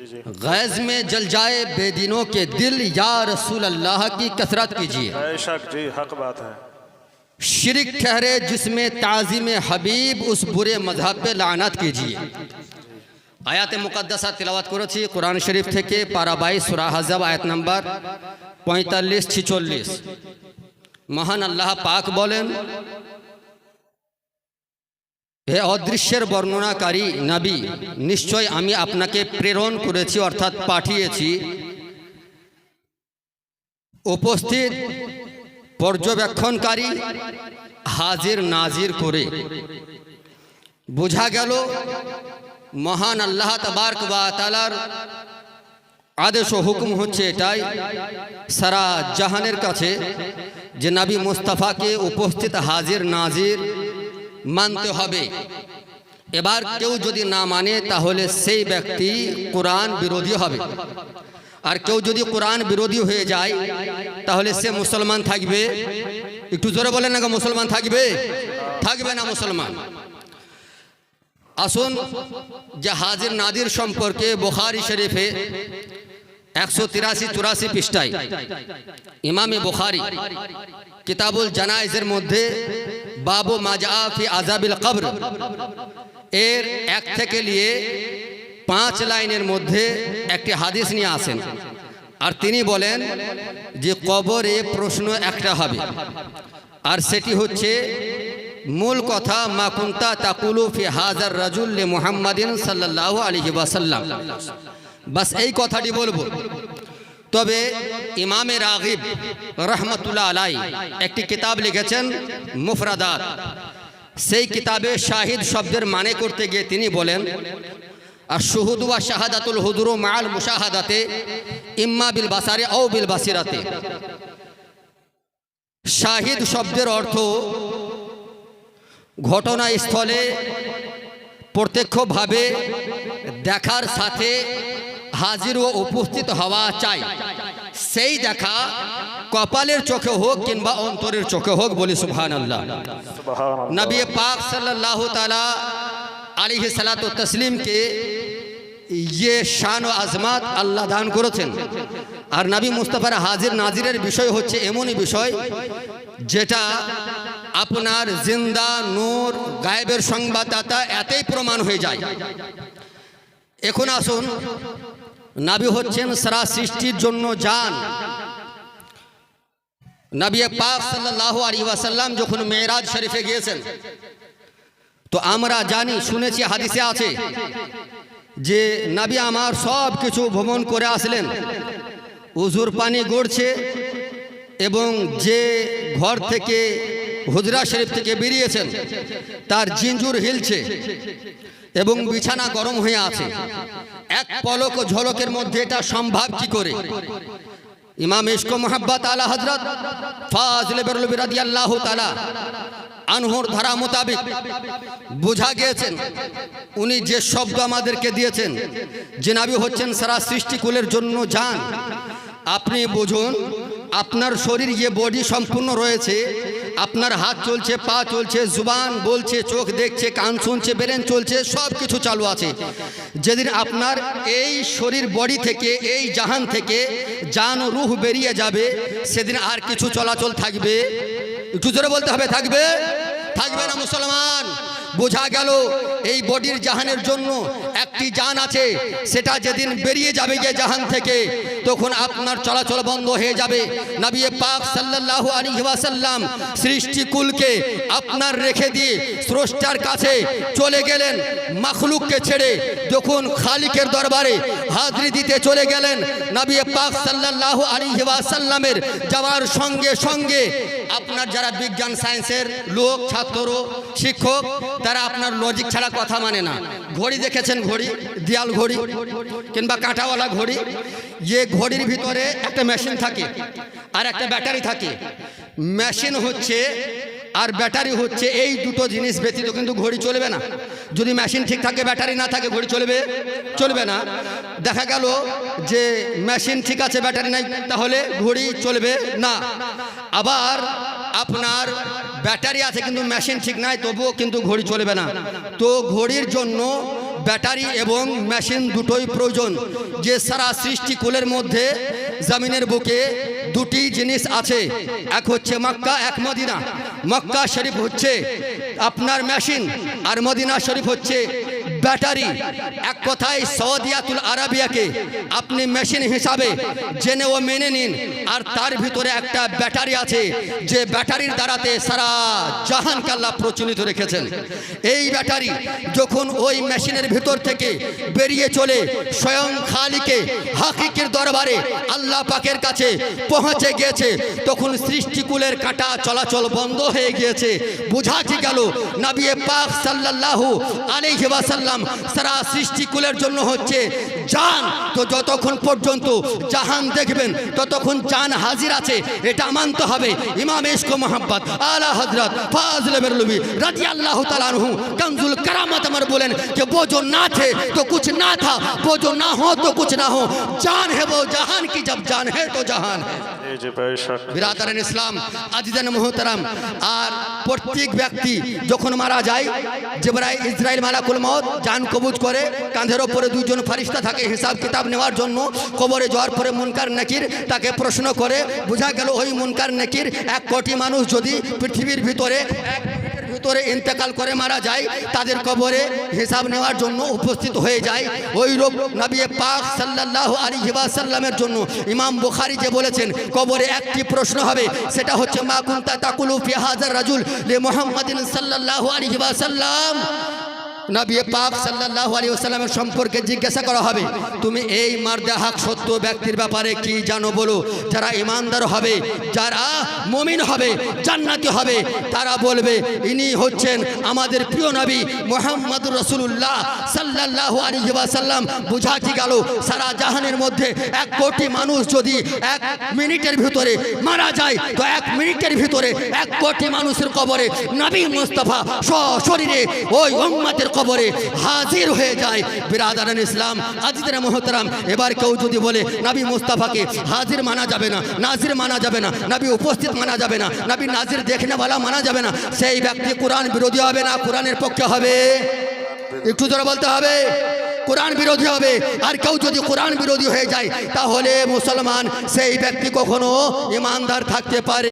Guys में जल जाए बेदिनों के दिल या रसूल अल्लाह की कसरत कीजिए। जी हक बात है। शिरक ठहरे जिसमें ताज़िम हबीब उस बुरे मज़हब पे लानत कीजिए। आयात मुकदसा तिलावत करो थी कुरान शरीफ थे के पाराबाई सुराहजब आयत नंबर पैंतालीस छिचल्लिस महान अल्लाह पाक बोलें। হে অদৃশ্যের বর্ণনাকারী নবী, নিশ্চয় আমি আপনাকে প্রেরণ করেছি অর্থাৎ পাঠিয়েছি। উপস্থিত পর্যবেক্ষণকারী হাজির নাজির করে। বোঝা গেল, মহান আল্লাহ তবারক বা তালার আদেশ ও হুকুম হচ্ছে এটাই, সারা জাহানের কাছে যে নাবি মুস্তাফাকে উপস্থিত হাজির নাজির মানতে হবে। এবার কেউ যদি না মানে তাহলে সেই ব্যক্তি কোরআন বিরোধী হবে। আর কেউ যদি কোরআন বিরোধী হয়ে যায়, তাহলে সে মুসলমান থাকবে। একটু জোরে বলেন না মুসলমান থাকবে? থাকবে না মুসলমান। আসুন, যে হাজির নাদির সম্পর্কে বুখারি শরীফে একশো তিরাশি, চুরাশি পৃষ্ঠায় ইমামে বুখারি কিতাবুল জানাইজের মধ্যে বাবু মাজাফি আজাবিল কবর। এর এক থেকে নিয়ে পাঁচ লাইনের মধ্যে একটি হাদিস নিয়ে আসেন। আর তিনি বলেন যে কবরে প্রশ্ন একটা হবে। আর সেটি হচ্ছে, মূল কথা মাকুন্তা তাকুলু ফি হাজার রাজুল মুহাম্মাদিন সাল্লাল্লাহু আলাইহি ওয়াসাল্লাম। বাস এই কথাটি বলব। তবে ইমামে রাগিব রহমতুল্লাহ আলাই একটি কিতাব লিখেছেন মুফরাদাত। সেই কিতাবে শাহিদ শব্দের মানে করতে গিয়ে তিনি বলেন আর শুহুদ শাহাদাতুল হুদুরু মাল মুশাহাদাতে ইম্মা বিল বাসারে ও বিল বাসিরাতে। শাহিদ শব্দের অর্থ, ঘটনাস্থলে প্রত্যক্ষভাবে দেখার সাথে হাজির ও উপস্থিত হওয়া চাই। সেই দেখা কপালের চোখে হোক কিংবা অন্তরের চোখে হোক বলি সুহান আল্লাহ নবী পাক সাল্লাহ তালা আলী সালাত তসলিমকে ইয়ে শান ও আজমাত আল্লাহ দান করেছেন। আর নবী মুস্তফার হাজির নাজিরের বিষয় হচ্ছে এমনই বিষয় যেটা আপনার জিন্দা নূর গায়েবের সংবাদদাতা এতেই প্রমাণ হয়ে যায়। এখন আসুন নাবি হচ্ছেন সারা সৃষ্টির জন্য যান নবী পাক সাল্লাল্লাহু আলাইহি ওয়াসাল্লাম যখন মেরাজ শরীফে গিয়েছেন, তো আমরা জানি, শুনেছি, হাদিসে আছে যে নবী আমার সব কিছু ভ্রমণ করে আসলেন। উজুর পানি গড়ছে এবং যে ঘর থেকে হুজরা শরীফ থেকে বেরিয়েছেন, তার জিঞ্জুর হিলছে এবং বিছানা গরম হয়ে আছে। এক পলক ও ঝলকের মধ্যে এটা সম্ভব কি করে? ইমাম ইশক মোহাব্বত আলা হজরত ফাজলে আল্লাহ তালা আনহুর ধারা মোতাবেক বোঝা গিয়েছেন, উনি যে শব্দ আমাদেরকে দিয়েছেন, যে নাবি হচ্ছেন সারা সৃষ্টিকুলের জন্য যান আপনি বুঝুন, আপনার শরীর যে বডি সম্পূর্ণ রয়েছে, আপনার হাত চলছে, পা চলছে, জুবান বলছে, চোখ দেখছে, কান শুনছে, ব্রেন চলছে সব কিছু চালু আছে। যেদিন আপনার এই শরীর বডি থেকে, এই জাহান থেকে জান রুহ বেরিয়ে যাবে, সেদিন আর কিছু চলাচল থাকবে। একটু জোরে বলতে হবে, থাকবে? থাকবে না মুসলমান। বোঝা গেল এই বডির জাহানের জন্য একটি যান আছে, সেটা যেদিন বেরিয়ে যাবে যে জাহান থেকে, তখন আপনার চলাচল বন্ধ হয়ে যাবে। নাবিয়ে পাক সাল্লাহ আলী ওয়াসাল্লাম সৃষ্টিকুলকে আপনার রেখে দিয়ে স্রষ্টার কাছে চলে গেলেন, মাখলুককে ছেড়ে যখন খালিকের দরবারে হাজরি দিতে চলে গেলেন নবী পাক আলাইহি ওয়াসাল্লামের যাওয়ার সঙ্গে সঙ্গে আপনার যারা বিজ্ঞান, সায়েন্সের লোক, ছাত্র, শিক্ষক, তারা আপনার লজিক ছাড়া কথা মানে না। ঘড়ি দেখেছেন ঘড়ি? দিয়াল ঘড়ি? কিংবা কাঁটাওয়ালা ঘড়ি? যে ঘড়ির ভিতরে একটা মেশিন থাকে আর একটা ব্যাটারি থাকে। মেশিন হচ্ছে আর ব্যাটারি হচ্ছে এই দুটো জিনিস ব্যতীত কিন্তু ঘড়ি চলবে না। যদি মেশিন ঠিক থাকে, ব্যাটারি না থাকে, ঘড়ি চলবে? চলবে না। দেখা গেল যে মেশিন ঠিক আছে, ব্যাটারি নাই, তাহলে ঘড়ি চলবে না। আবার আপনার ব্যাটারি আছে, কিন্তু মেশিন ঠিক নাই, তবুও কিন্তু ঘড়ি চলবে না। তো ঘড়ির জন্য ব্যাটারি এবং মেশিন দুটোই প্রয়োজন। যে সারা সৃষ্টিকুলের মধ্যে জমিনের বুকে দুটি জিনিস আছে। এক হচ্ছে মক্কা, এক মদিনা। মক্কা শরীফ হচ্ছে আপনার মেশিন, আর মদিনা শরীফ হচ্ছে ব্যাটারি। এক কথায় সৌদিয়াতুল আরাবিয়াকে আপনি মেশিন হিসাবে জেনে ও মেনে নিন। আর তার ভিতরে একটা ব্যাটারি আছে যে ব্যাটারির দ্বারাতে সারা জাহানকে আল্লাহ প্রচলিত রেখেছেন। এই ব্যাটারি যখন ওই মেশিনের ভিতর থেকে বেরিয়ে চলে, স্বয়ং খালিকে, হাকিকের দরবারে আল্লাহ পাকের কাছে পৌঁছে গিয়েছে, তখন সৃষ্টিকুলের কাটা চলাচল বন্ধ হয়ে গিয়েছে। বোঝা কি গেল নাবিয়ে পাক সাল্লাল্লাহু আলাইহি ওয়াসাল্লাম সারা সৃষ্টিকুলের জন্য হচ্ছে জান তো যতক্ষণ পর্যন্ত জাহান দেখবেন ততক্ষণ জান হাজির আছে এটা মানতে হবে ইমাম ইশক মোহাম্মদ আলা হযরত ফাজল বেরলবি রাদিয়াল্লাহু তাআলা আনহু कंजुल करामत अमर बोलेन कि वो जो ना थे तो कुछ ना था वो जो ना हो तो कुछ ना हो जान है वो जहान की जब जान है तो जहान है जी जी बेशक বিরাদারান ইসলাম, আজিদান মোহতারাম। আর প্রত্যেক ব্যক্তি যখন মারা যায় যেবারাই ইসরায়েল মালাকুল মত যান কবুজ করে, কাঁধের ওপরে দুজন ফারিস্তা থাকে, হিসাব কিতাব নেওয়ার জন্য, কবরে যাওয়ার পরে মুনকার নাকির তাকে প্রশ্ন করে, বোঝা গেল ওই মুনকার নাকির এক কোটি মানুষ যদি পৃথিবীর ভিতরে এক ভিতরে ইন্তেকাল করে মারা যায়, তাদের কবরে হিসাব নেওয়ার জন্য উপস্থিত হয়ে যায়। ওই রূপ নবী পাক সাল্লাল্লাহু আলাইহি হিবাসাল্লামের জন্য ইমাম বুখারী যে বলেছেন, কবরে একটি প্রশ্ন হবে, সেটা হচ্ছে, মা কুনতা তাকুলু ফি হাজার রাজুল লি মোহাম্মদিন সাল্লাল্লাহু আলাইহি ওয়াসাল্লাম? নবী পাক সাল্লাল্লাহু আলাইহি ওয়াসাল্লামের সম্পর্কে জিজ্ঞাসা করা হবে, তুমি এই মার্দে হক সত্য ব্যক্তির ব্যাপারে কি জানো বলো? যারা ইমানদার হবে, যারা মুমিন হবে, জান্নাতি হবে, তারা বলবে, ইনি হচ্ছেন আমাদের প্রিয় নবী মোহাম্মদুর রসুল্লাহ সাল্লাল্লাহু আলাইহি ওয়াসাল্লাম। বুঝা কি গেল? সারা জাহানের মধ্যে এক কোটি মানুষ যদি এক মিনিটের ভিতরে মারা যায়, তো এক মিনিটের ভিতরে এক কোটি মানুষের কবরে নবী মুস্তাফা সশরীরে ওই উম্মতের কবরে হাজির হয়ে যায়। বিরাদারান ইসলাম, আজিদের মোহতারাম, এবার কেউ যদি বলে, নবী মুস্তাফাকে হাজির মানা যাবে না, নাজির মানা যাবে না, নবী উপস্থিত মানা যাবে না, নবী নাজির দেখনেওয়ালা মানা যাবে না, সেই ব্যক্তি কোরআন বিরোধী হবে না, কোরআনের পক্ষে হবে? একটু জোরে বলতে হবে, কোরআন বিরোধী হবে। আর কেউ যদি কোরআন বিরোধী হয়ে যায়, তাহলে মুসলমান সেই ব্যক্তি কখনো ইমানদার থাকতে পারে